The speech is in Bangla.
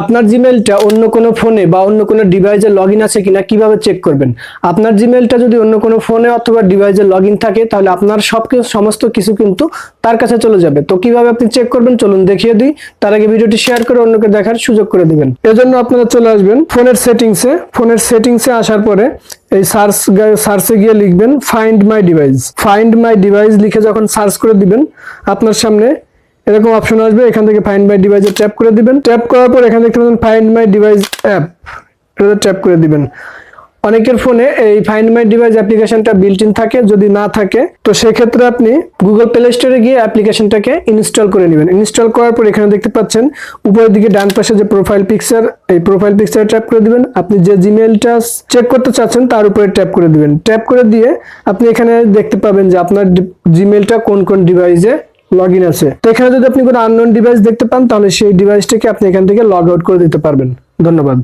আপনার জিমেলটা অন্য কোনো ফোনে বা অন্য কোনো ডিভাইসে লগ আছে কিনা কীভাবে চেক করবেন? আপনার জিমেলটা যদি অন্য কোনো ফোনে অথবা ডিভাইসে লগ থাকে, তাহলে আপনার সব সমস্ত কিছু কিন্তু তার কাছে চলে যাবে। তো কীভাবে আপনি চেক করবেন? চলুন দেখিয়ে দিই। তার আগে ভিডিওটি শেয়ার করে অন্যকে দেখার সুযোগ করে দিবেন। এজন্য আপনারা চলে আসবেন ফোনের সেটিংসে ফোনের সেটিংসে আসার পরে এই সার্চ সার্চে গিয়ে লিখবেন find my device find my device লিখে যখন সার্চ করে দিবেন, আপনার সামনে এরকম অপশন আসবে, এখান থেকে ফাইন্ড মাই ডিভাইসে ট্যাপ করে দিবেন। ট্যাপ করার পর এখানে দেখতে পাবেন ফাইন্ড মাই ডিভাইস অ্যাপ এটাতে ট্যাপ করে দিবেন। অনেকের ফোনে এই ফাইন্ড মাই ডিভাইস অ্যাপ্লিকেশনটা বিল্ট ইন থাকে, যদি না থাকে, তো সেক্ষেত্রে আপনি গুগল প্লে স্টোরে গিয়ে অ্যাপ্লিকেশনটাকে ইনস্টল করে নেবেন। ইনস্টল করার পর এখানে দেখতে পাচ্ছেন, উপরের দিকে ডান পাশে যে প্রোফাইল পিকচার এই প্রোফাইল পিকচারে ট্যাপ করে দিবেন। আপনি যে জিমেলটা চেক করতে চাচ্ছেন, তার উপরে ট্যাপ করে দিবেন। ট্যাপ করে দিয়ে আপনি এখানে দেখতে পাবেন যে আপনার জিমেলটা কোন কোন ডিভাইসে লগ ইন আছে। তো এখানে যদি আপনি কোনো আননোন ডিভাইস দেখতে পান, তাহলে সেই ডিভাইসটাকে আপনি এখান থেকে লগ আউট করে দিতে পারবেন। ধন্যবাদ।